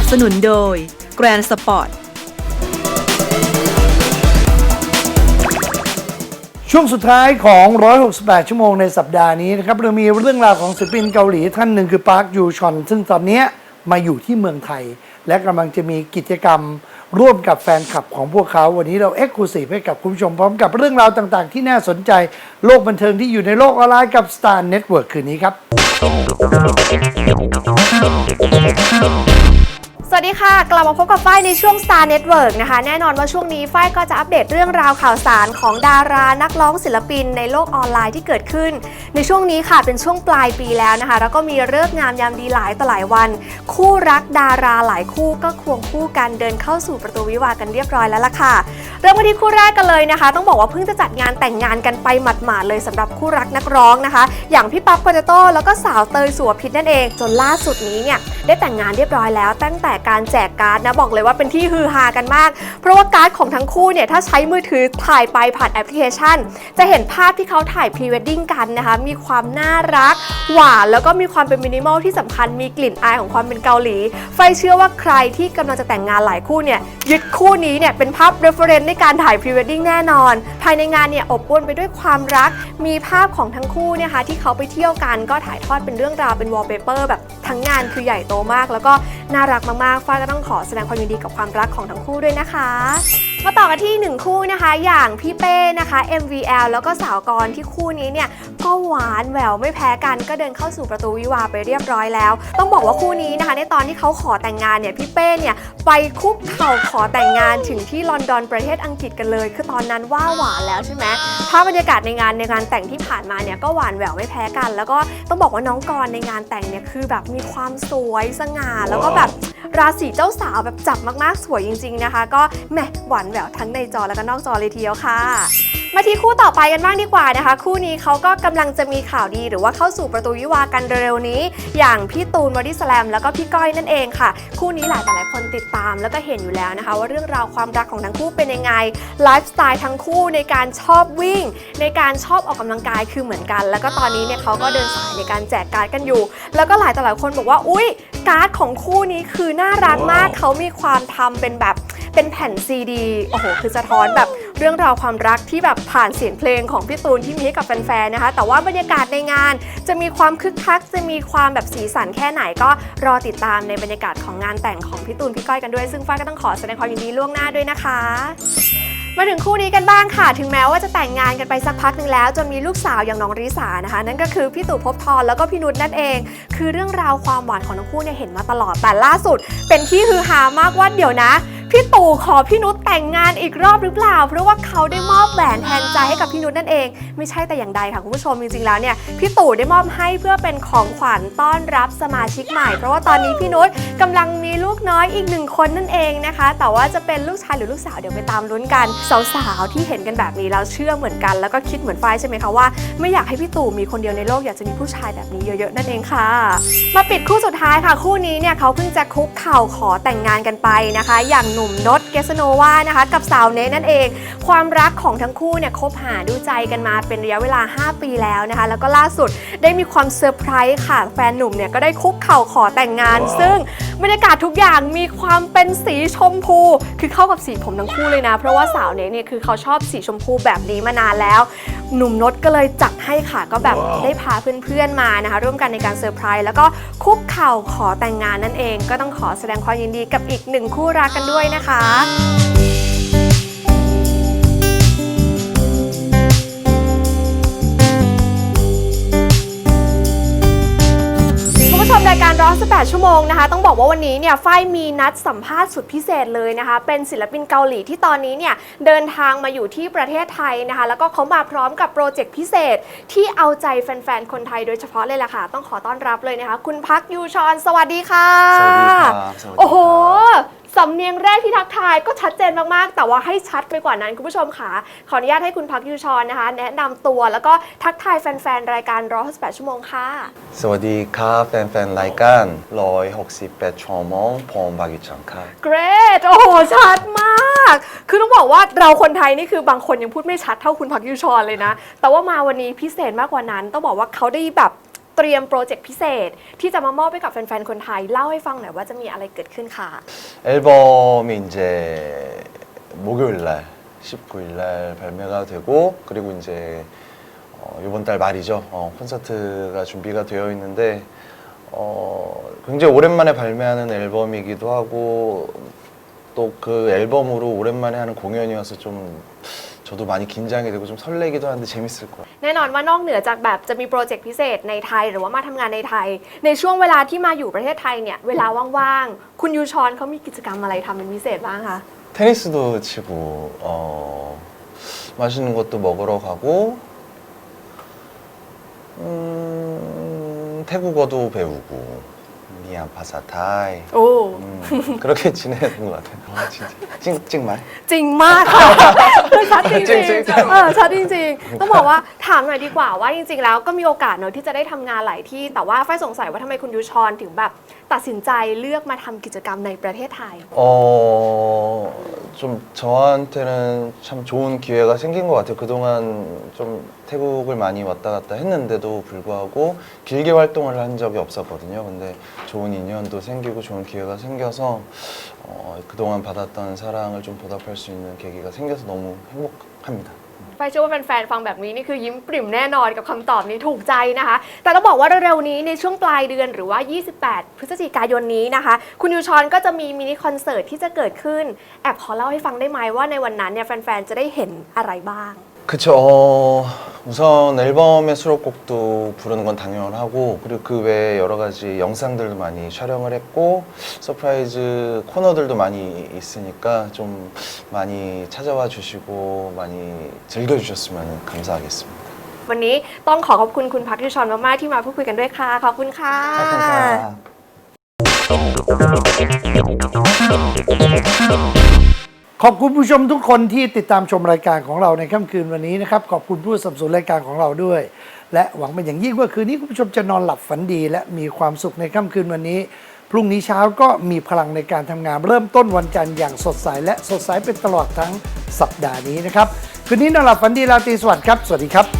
นับสนุนโดย Grand Sport ช่วงสุดท้ายของ 168 ชั่วโมงในสัปดาห์นี้นะครับ เรามีเรื่องราวของศิลปินเกาหลีท่านหนึ่งคือปาร์คยูชอน ซึ่งตอนนี้มาอยู่ที่เมืองไทย และกำลังจะมีกิจกรรมร่วมกับแฟนคลับของพวกเขา วันนี้เราเอ็กซ์คลูซีฟให้กับคุณผู้ชมพร้อมกับเรื่องราวต่างๆ ที่น่าสนใจโลกบันเทิงที่อยู่ในโลกออนไลน์กับ Star Network คืนนี้ครับ สวัสดีค่ะ กลับมาพบกับฝ้ายในช่วง Star Network นะคะ แน่นอนว่าช่วงนี้ฝ้ายก็จะอัปเดตเรื่องราวข่าวสารของดารานักร้องศิลปินในโลกออนไลน์ที่เกิดขึ้น ในช่วงนี้ค่ะเป็นช่วงปลายปีแล้วนะคะ แล้วก็มีเลิกงามยามดีหลายต่อหลายวัน คู่รักดาราหลายคู่ก็ควงคู่กันเดินเข้าสู่ประตูวิวากันเรียบร้อยแล้วล่ะค่ะ เริ่มกันที่คู่แรกกันเลยนะคะ ต้องบอกว่าเพิ่งจะจัดงานแต่งงานกันไปหมาดๆเลยสำหรับคู่รักนักร้องนะคะ อย่างพี่ป๊อปโปเตโต้แล้วก็สาวเตยสุวพิษนั่นเอง จนล่าสุดนี้เนี่ยได้แต่งงานเรียบร้อยแล้วตั้งแต่การแจกการ์ดนะบอกเลยว่าเป็นที่ฮือฮากันมาก เพราะว่าการ์ดของทั้งคู่เนี่ยถ้าใช้มือถือถ่ายไปผ่านแอปพลิเคชัน จะเห็นภาพที่เขาถ่ายพรีเวดดิ้งกันนะคะมีความน่ารัก หวานแล้วก็มีความเป็นมินิมอลที่สำคัญมีกลิ่นอายของความเป็นเกาหลี ไฟเชื่อว่าใครที่กำลังจะแต่งงานหลายคู่เนี่ยยึดคู่นี้เนี่ยเป็นภาพ reference ในการถ่ายพรีเวดดิ้งแน่นอน ภายในงานเนี่ยอบอวลไปด้วยความรัก มีภาพของทั้งคู่เนี่ยค่ะที่เขาไปเที่ยวกันก็ถ่ายทอดเป็นเรื่องราวเป็น wallpaper แบบ ทั้งงานคือใหญ่โตมาก แล้วก็น่ารักมากๆฟ้ายก็ต้องขอแสดงความยินดีกับความรักของทั้งคู่ด้วยนะคะ มาต่อกันที่หนึ่งคู่นะคะ อย่างพี่เป้นะคะ MVL แล้วก็สาวกรที่คู่นี้เนี่ยก็หวานแหววไม่แพ้กัน ก็เดินเข้าสู่ประตูวิวาไปเรียบร้อยแล้ว ต้องบอกว่าคู่นี้นะคะ ในตอนที่เขาขอแต่งงานเนี่ยพี่เป้เนี่ยไปคุกเข่าขอแต่งงานถึงที่ลอนดอนประเทศอังกฤษกันเลย คือตอนนั้นว่าหวานแล้วใช่ไหมภาพบรรยากาศในงานในงานแต่งที่ผ่านมาเนี่ยก็หวานแหววไม่แพ้กัน แล้วก็ต้องบอกว่าน้องกรในงานแต่งเนี่ยคือแบบมีความสวยสง่า แล้วก็แบบราศีเจ้าสาวแบบจับมากๆสวยจริง ๆนะคะ ก็แหมหวานแหววทั้งในจอแล้วก็นอกจอเลยทีเดียวค่ะ มาที่คู่ต่อไปกันบ้างดีกว่านะคะ คู่นี้เขาก็กำลังจะมีข่าวดีหรือว่าเข้าสู่ประตูวิวากันเร็วๆนี้ อย่างพี่ตูนบอดี้สแลมแล้วก็พี่ก้อยนั่นเองค่ะ คู่นี้หลายแต่หลายคนติดตามแล้วก็เห็นอยู่แล้วนะคะ ว่าเรื่องราวความรักของทั้งคู่เป็นยังไงไลฟ์สไตล์ทั้งคู่ในการชอบวิ่ง ในการชอบออกกำลังกายคือเหมือนกัน แล้วก็ตอนนี้เนี่ยเขาก็เดินสายในการแจกการ์ดกันอยู่ แล้วก็หลายแต่หลายคนบอกว่าอุ้ยการ์ดของคู่นี้คือน่ารักมากเขามีความทำเป็นแบบเป็นแผ่นซีดีโอ้โหคือสะท้อนแบบ เรื่องราวความรักที่แบบผ่านเสียงเพลงของพี่ตูนที่มีให้กับแฟนๆนะคะ แต่ว่าบรรยากาศในงาน จะมีความคึกคัก จะมีความแบบสีสันแค่ไหนก็รอติดตามในบรรยากาศของงานแต่งของพี่ตูนพี่ก้อยกันด้วย ซึ่งฟ้ายก็ต้องขอแสดงความยินดีล่วงหน้าด้วยนะคะมาถึงคู่นี้กันบ้างค่ะ ถึงแม้ว่าจะแต่งงานกันไปสักพักหนึ่งแล้ว จนมีลูกสาวอย่างน้องริสานะคะ นั่นก็คือพี่ตู่ภพทรแล้วก็พี่นุชนั่นเอง คือเรื่องราวความหวานของทั้งคู่เนี่ยเห็นมาตลอดแต่ล่าสุด เป็นที่ฮือฮามากว่าเดี๋ยวนะ พี่ตู่ขอพี่นุชแต่งงานอีกรอบหรือเปล่า เพราะว่าเขาได้มอบแหวนแทนใจให้กับพี่นุชนั่นเอง ไม่ใช่แต่อย่างใดค่ะคุณผู้ชมจริงๆแล้วเนี่ยพี่ตู่ได้มอบให้เพื่อเป็นของขวัญต้อนรับสมาชิกใหม่ เพราะว่าตอนนี้พี่นุชกำลังมีลูกน้อยอีกหนึ่งคนนั่นเองนะคะ แต่ว่าจะเป็นลูกชายหรือลูกสาวเดี๋ยวไปตามลุ้นกันสาวๆที่เห็นกันแบบนี้แล้วเชื่อเหมือนกัน แล้วก็คิดเหมือนฝ้ายใช่ไหมคะว่าไม่อยากให้พี่ตู่มีคนเดียวในโลกอยากจะมีผู้ชายแบบนี้เยอะๆนั่นเองค่ะ มาปิดคู่สุดท้ายค่ะ คู่นี้เนี่ยเขาเพิ่งจะคุกเข่าขอแต่งงานกันไปนะคะ อย่างนุ่มนดเกสโนวานะคะ กับสาวเนนั่นเอง ความรักของทั้งคู่เนี่ยคบหาดูใจกันมาเป็นระยะเวลา 5 ปีแล้วนะคะ แล้วก็ล่าสุดได้มีความเซอร์ไพรส์ค่ะ แฟนหนุ่มเนี่ยก็ได้คุกเข่าขอแต่งงาน ซึ่งบรรยากาศทุกอย่างมีความเป็นสีชมพู คือเข้ากับสีผมทั้งคู่เลยนะ เพราะว่าสาวเนเนี่ยคือเขาชอบสีชมพูแบบนี้มานานแล้ว หนุ่มนดก็เลยจัดให้ค่ะ ก็แบบได้พาเพื่อนๆมานะคะ ร่วมกันในการเซอร์ไพรส์แล้วก็คุกเข่าขอแต่งงานนั่นเอง ก็ต้องขอแสดงความยินดีกับอีกหนึ่งคู่รักกันด้วยนะคะ 98 ชั่วโมงนะคะ ต้องบอกว่าวันนี้เนี่ยฝ้ายมีนัดสัมภาษณ์สุดพิเศษเลยนะคะ เป็นศิลปินเกาหลีที่ตอนนี้เนี่ยเดินทางมาอยู่ที่ประเทศไทยนะคะ แล้วก็เขามาพร้อมกับโปรเจกต์พิเศษ ที่เอาใจแฟนๆ คนไทยโดยเฉพาะเลยล่ะค่ะ ต้องขอต้อนรับเลยนะคะ คุณพักยูชอน สวัสดีค่ะ สวัสดีครัโอ้โห สำเนียงแรกที่ทักทายก็ชัดเจนมากๆ แต่ว่าให้ชัดไปกว่านั้นคุณผู้ชมค่ะ ขออนุญาตให้คุณพักยูชอนนะคะ แนะนำตัวแล้วก็ทักทายแฟนๆ รายการร้อง18ชั่วโมงค่ะ สวัสดีครับแฟนๆรายการ168ชั่วโมงผมบากิจังครับ เกรดโอ้โห ชัดมาก คือต้องบอกว่าเราคนไทยนี่คือบางคนยังพูดไม่ชัดเท่าคุณพักยูชอนเลยนะ แต่ว่ามาวันนี้พิเศษมากกว่านั้น ต้องบอกว่าเขาได้แบบ เตรียมโปรเจกต์พิเศษ ที่จะมามอบให้กับแฟนๆ คนไทย เล่าให้ฟังหน่อยว่าจะมีอะไรเกิดขึ้นค่ะ 앨범이 이제 목요일 날 19일 날 발매가 되고 그리고 이제 어, 이번 달 말이죠. 어, 콘서트가 준비가 되어 있는데 어, 굉장히 오랜만에 발매하는 앨범이기도 하고 또 그 앨범으로 오랜만에 하는 공연이어서 좀 저도 많이 긴장이 되고 좀 설레기도 하는데 재밌을 거예요. แน่นอนว่านอกเหนือจากแบบจะมีโปรเจกต์พิเศษในไทย หรือว่ามาทำงานในไทย ในช่วงเวลาที่มาอยู่ประเทศไทยเนี่ยเวลาว่างๆ คุณยูชอนเขามีกิจกรรมอะไรทำเป็นพิเศษบ้างคะ 테니스도 치고 어, 맛있는 것도 먹으러 가고 음, 태국어도 배우고 미얀 파사타이 โอ้ 음, 그렇게 지내는 것 같아요. 아, 진짜 찡찡말. จริงมากค่ะคือชัดจริง จริงจริง ๆเออชัดจริงๆ ต้องบอกว่าถามหน่อยดีกว่าว่าจริงๆ แล้วก็มีโอกาสเนอะที่จะได้ทำงานหลายที่ แต่ว่าฝ้ายสงสัยว่าทำไมคุณยูชอนถึงแบบ ตัดสินใจเลือกมาทำกิจกรรมในประเทศไทย 어, 좀 저한테는 참 좋은 기회가 생긴 것 같아요. 그동안 좀 태국을 많이 왔다 갔다 했는데도 불구하고 길게 활동을 한 적이 없었거든요. 근데 좋은 인연도 생기고 좋은 기회가 생겨서 어, 그동안 받았던 사랑을 좀 보답할 수 있는 계기가 생겨서 너무 행복합니다. ไฟเชื่อว่าแฟนๆฟังแบบนี้นี่คือยิ้มปริ่มแน่นอนกับคำตอบนี้ถูกใจนะคะ แต่ต้องบอกว่าเร็วๆนี้ในช่วงปลายเดือนหรือว่า 28 พฤศจิกายนนี้นะคะ คุณยูชอนก็จะมีมินิคอนเสิร์ตที่จะเกิดขึ้น แอบขอเล่าให้ฟังได้ไหมว่าในวันนั้นเนี่ยแฟนๆจะได้เห็นอะไรบ้าง 그쵸. 어, 우선 앨범의 수록곡도 부르는 건 당연하고 그리고 그 외에 여러 가지 영상들도 많이 촬영을 했고 서프라이즈 코너들도 많이 있으니까 좀 많이 찾아와 주시고 많이 즐겨주셨으면 감사하겠습니다. วันนี้ต้องขอขอบคุณคุณพักยูชอนมากๆที่มาพูดคุยกันด้วยค่ะ ขอบคุณค่ะ 감사합니다. ขอบคุณผู้ชมทุกคนที่ติดตามชมรายการของเราในค่ำคืนวันนี้นะครับ ขอบคุณผู้สนับสนุนรายการของเราด้วย และหวังเป็นอย่างยิ่งว่าคืนนี้คุณผู้ชมจะนอนหลับฝันดี และมีความสุขในค่ำคืนวันนี้ พรุ่งนี้เช้าก็มีพลังในการทำงาน เริ่มต้นวันจันทร์อย่างสดใสและสดใสเป็นตลอดทั้งสัปดาห์นี้นะครับ คืนนี้นอนหลับฝันดีราตรีสวัสดิ์ครับ สวัสดีครับ